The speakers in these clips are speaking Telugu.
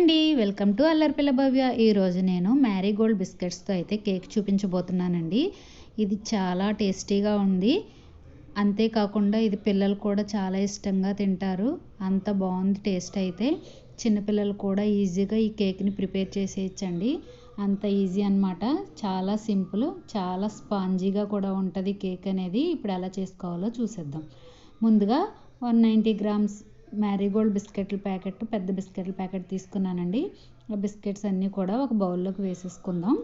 అండి వెల్కమ్ టు అల్లరిపిల్ల భవ్య. ఈరోజు నేను మ్యారీగోల్డ్ బిస్కెట్స్తో అయితే కేక్ చూపించబోతున్నానండి. ఇది చాలా టేస్టీగా ఉంది. అంతేకాకుండా ఇది పిల్లలు కూడా చాలా ఇష్టంగా తింటారు. అంత బాగుంది టేస్ట్ అయితే. చిన్నపిల్లలు కూడా ఈజీగా ఈ కేక్ని ప్రిపేర్ చేసేయచ్చండి. అంత ఈజీ అనమాట చాలా సింపుల్ చాలా స్పాంజీగా కూడా ఉంటుంది కేక్ అనేది. ఇప్పుడు ఎలా చేసుకోవాలో చూసేద్దాం. ముందుగా వన్ నైంటీ గ్రామ్స్ మ్యారీగోల్డ్ బిస్కెట్ల ప్యాకెట్ పెద్ద బిస్కెట్ల ప్యాకెట్ తీసుకున్నానండి. ఆ బిస్కెట్స్ అన్నీ కూడా ఒక బౌల్లోకి వేసేసుకుందాం.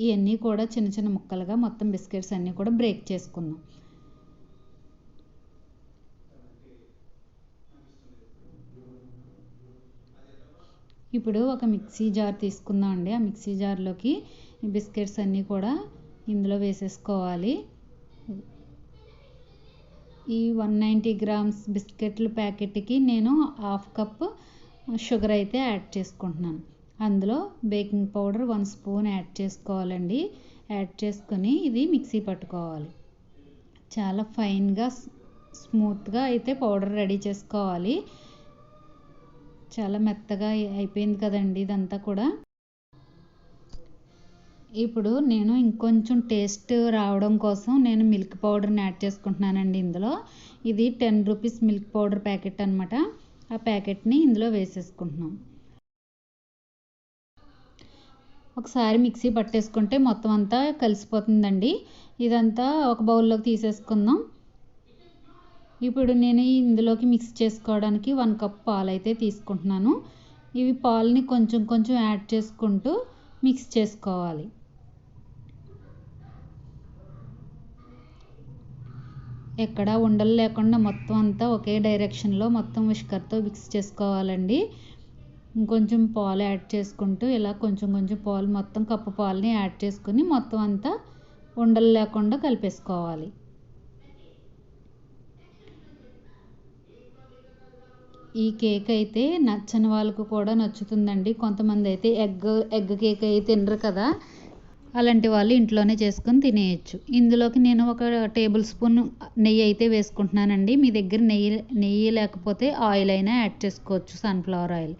ఇవన్నీ కూడా చిన్న చిన్న ముక్కలుగా మొత్తం బిస్కెట్స్ అన్నీ కూడా బ్రేక్ చేసుకుందాం. ఇప్పుడు ఒక మిక్సీ జార్ తీసుకుందాం అండి. ఆ మిక్సీ జార్లోకి బిస్కెట్స్ అన్నీ కూడా ఇందులో వేసేసుకోవాలి. ఈ వన్ నైంటీ గ్రామ్స్ బిస్కెట్ల ప్యాకెట్కి నేను హాఫ్ కప్ షుగర్ అయితే యాడ్ చేసుకుంటున్నాను. అందులో baking powder one spoon add చేసుకోవాలండి. యాడ్ చేసుకొని ఇది మిక్సీ పట్టుకోవాలి. చాలా ఫైన్గా స్మూత్గా అయితే పౌడర్ రెడీ చేసుకోవాలి. చాలా మెత్తగా అయిపోయింది కదండి ఇదంతా కూడా. ఇప్పుడు నేను ఇంకొంచెం టేస్ట్ రావడం కోసం నేను మిల్క్ పౌడర్ని యాడ్ చేసుకుంటున్నానండి ఇందులో. ఇది ten rupees milk powder packet అనమాట ఆ ప్యాకెట్ని ఇందులో వేసేసుకుంటున్నాం. ఒకసారి మిక్సీ పట్టేసుకుంటే మొత్తం అంతా కలిసిపోతుందండి. ఇదంతా ఒక బౌల్లోకి తీసేసుకుందాం. ఇప్పుడు నేను ఇందులోకి మిక్స్ చేసుకోవడానికి వన్ కప్ పాలు అయితే తీసుకుంటున్నాను. ఇవి పాలని కొంచెం కొంచెం యాడ్ చేసుకుంటూ మిక్స్ చేసుకోవాలి. ఎక్కడా ఉండలు లేకుండా మొత్తం అంతా ఒకే డైరెక్షన్లో మొత్తం విష్కర్తో మిక్స్ చేసుకోవాలండి. ఇంకొంచెం పాలు యాడ్ చేసుకుంటూ ఇలా కొంచెం కొంచెం పాలు మొత్తం కప్పు పాలని యాడ్ చేసుకుని మొత్తం అంతా ఉండలు లేకుండా కలిపేసుకోవాలి. ఈ కేక్ అయితే నచ్చని వాళ్ళకు కూడా నచ్చుతుందండి. కొంతమంది అయితే ఎగ్ ఎగ్ కేక్ అయితే తినరు కదా. అలాంటి వాళ్ళు ఇంట్లోనే చేసుకొని తినేయచ్చు. ఇందులోకి నేను ఒక టేబుల్ స్పూన్ నెయ్యి అయితే వేసుకుంటున్నానండి. మీ దగ్గర నెయ్యి నెయ్యి లేకపోతే ఆయిల్ అయినా యాడ్ చేసుకోవచ్చు సన్ఫ్లవర్ ఆయిల్.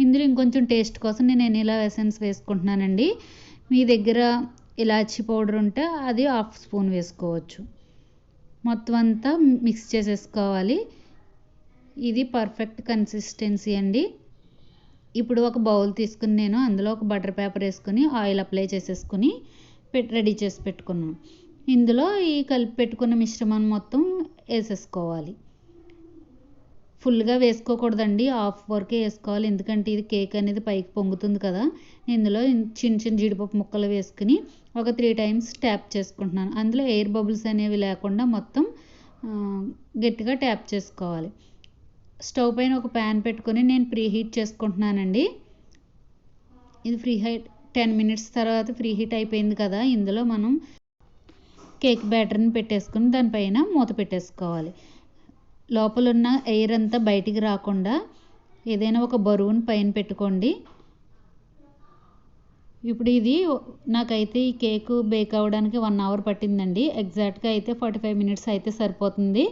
ఇందులో ఇంకొంచెం టేస్ట్ కోసం నేను ఎనీలా ఎసెన్స్ వేసుకుంటున్నానండి. మీ దగ్గర ఇలాచీ పౌడర్ ఉంటే అది హాఫ్ స్పూన్ వేసుకోవచ్చు. మొత్తం అంతా మిక్స్ చేసేసుకోవాలి. ఇది పర్ఫెక్ట్ కన్సిస్టెన్సీ అండి. ఇప్పుడు ఒక బౌల్ తీసుకుని నేను అందులో ఒక బటర్ పేపర్ వేసుకుని ఆయిల్ అప్లై చేసేసుకుని పెట్ రెడీ చేసి పెట్టుకున్నాను. ఇందులో ఈ కలిపి పెట్టుకున్న మిశ్రమాన్ని మొత్తం వేసేసుకోవాలి. ఫుల్గా వేసుకోకూడదండి హాఫ్ వరకే వేసుకోవాలి. ఎందుకంటే ఇది కేక్ అనేది పైకి పొంగుతుంది కదా. ఇందులో చిన్న చిన్న జీడిపప్పు ముక్కలు వేసుకుని ఒక త్రీ టైమ్స్ ట్యాప్ చేసుకుంటున్నాను. అందులో ఎయిర్ బబుల్స్ అనేవి లేకుండా మొత్తం గట్టిగా ట్యాప్ చేసుకోవాలి. స్టవ్ పైన ఒక ప్యాన్ పెట్టుకొని నేను ప్రీ హీట్ చేసుకుంటున్నానండి. ఇది ఫ్రీ హీట్ టెన్ మినిట్స్ తర్వాత ఫ్రీ హీట్ అయిపోయింది కదా ఇందులో మనం కేక్ బ్యాటర్ని పెట్టేసుకుని దానిపైన మూత పెట్టేసుకోవాలి. లోపల ఉన్న ఎయిర్ అంతా బయటికి రాకుండా ఏదైనా ఒక బరువుని పైన పెట్టుకోండి. ఇప్పుడు ఇది నాకైతే ఈ కేకు బేక్ అవ్వడానికి వన్ అవర్ పట్టిందండి. ఎగ్జాక్ట్గా అయితే ఫార్టీ ఫైవ్ మినిట్స్ అయితే సరిపోతుంది.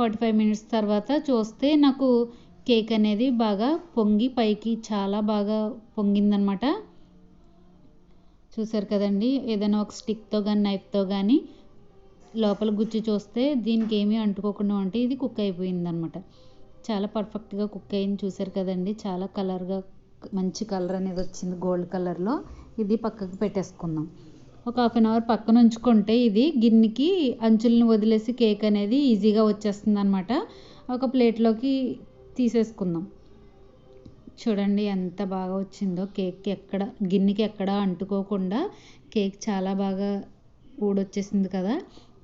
ఫార్టీ ఫైవ్ మినిట్స్ తర్వాత చూస్తే నాకు కేక్ అనేది బాగా పొంగి పైకి చాలా బాగా పొంగిందనమాట చూసారు కదండి ఏదైనా ఒక స్టిక్తో కానీ నైఫ్తో కానీ లోపల గుచ్చి చూస్తే దీనికి ఏమీ అంటుకోకుండా ఉంటే ఇది కుక్ అయిపోయిందనమాట చాలా పర్ఫెక్ట్గా కుక్ అయింది చూసారు కదండి చాలా కలర్గా మంచి కలర్ అనేది వచ్చింది గోల్డ్ కలర్లో. ఇది పక్కకు పెట్టేసుకుందాం. ఒక హాఫ్ అన్ అవర్ పక్కన ఉంచుకుంటే ఇది గిన్నెకి అంచులను వదిలేసి కేక్ అనేది ఈజీగా వచ్చేస్తుంది అనమాట ఒక ప్లేట్లోకి తీసేసుకుందాం. చూడండి ఎంత బాగా వచ్చిందో కేక్ ఎక్కడ గిన్నెకి ఎక్కడ అంటుకోకుండా కేక్ చాలా బాగా ఊడొచ్చేసింది కదా.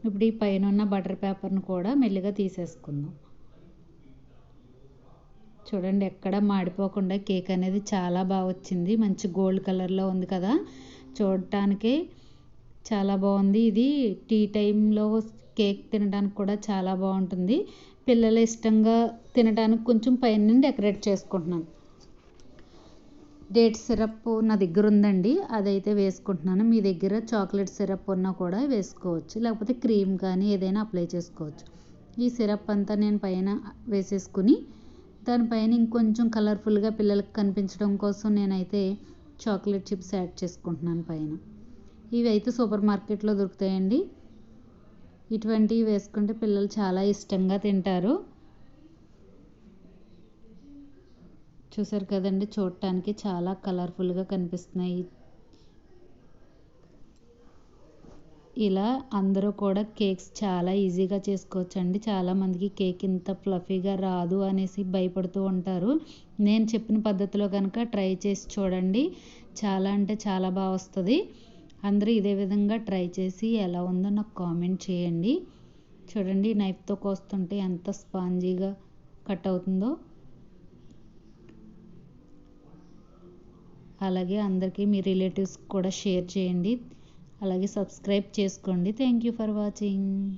ఇప్పుడు ఈ పైన ఉన్న బటర్ పేపర్ని కూడా మెల్లిగా తీసేసుకుందాం. చూడండి ఎక్కడ మాడిపోకుండా కేక్ అనేది చాలా బాగా వచ్చింది. మంచి గోల్డ్ కలర్లో ఉంది కదా. చూడటానికి చాలా బాగుంది. ఇది టీ టైంలో కేక్ తినడానికి కూడా చాలా బాగుంటుంది. పిల్లలు ఇష్టంగా తినడానికి కొంచెం పైన డెకరేట్ చేసుకుంటున్నాను. డేట్ సిరప్ నా దగ్గర ఉందండి. అదైతే వేసుకుంటున్నాను. మీ దగ్గర చాక్లెట్ సిరప్ ఉన్నా కూడా వేసుకోవచ్చు. లేకపోతే క్రీమ్ కానీ ఏదైనా అప్లై చేసుకోవచ్చు. ఈ సిరప్ అంతా నేను పైన వేసేసుకుని దానిపైన ఇంకొంచెం కలర్ఫుల్గా పిల్లలకు కనిపించడం కోసం నేనైతే చాక్లెట్ చిప్స్ యాడ్ చేసుకుంటున్నాను పైన. ఇవి అయితే సూపర్ మార్కెట్లో దొరుకుతాయండి. ఇటువంటివి వేసుకుంటే పిల్లలు చాలా ఇష్టంగా తింటారు. చూసారు కదండి చూడటానికి చాలా కలర్ఫుల్గా కనిపిస్తున్నాయి. ఇలా అందరూ కూడా కేక్స్ చాలా ఈజీగా చేసుకోవచ్చండి. చాలామందికి కేక్ ఇంత ఫ్లఫీగా రాదు అనేసి భయపడుతూ ఉంటారు. నేను చెప్పిన పద్ధతిలో కనుక ట్రై చేసి చూడండి. చాలా అంటే చాలా బాగా వస్తుంది. అందరూ ఇదే విధంగా ట్రై చేసి ఎలా ఉందో నాకు కామెంట్ చేయండి. చూడండి నైఫ్తో కోస్తుంటే ఎంత స్పాంజీగా కట్ అవుతుందో. అలాగే అందరికీ మీ రిలేటివ్స్ కూడా షేర్ చేయండి. అలాగే సబ్స్క్రైబ్ చేసుకోండి. Thank you for watching.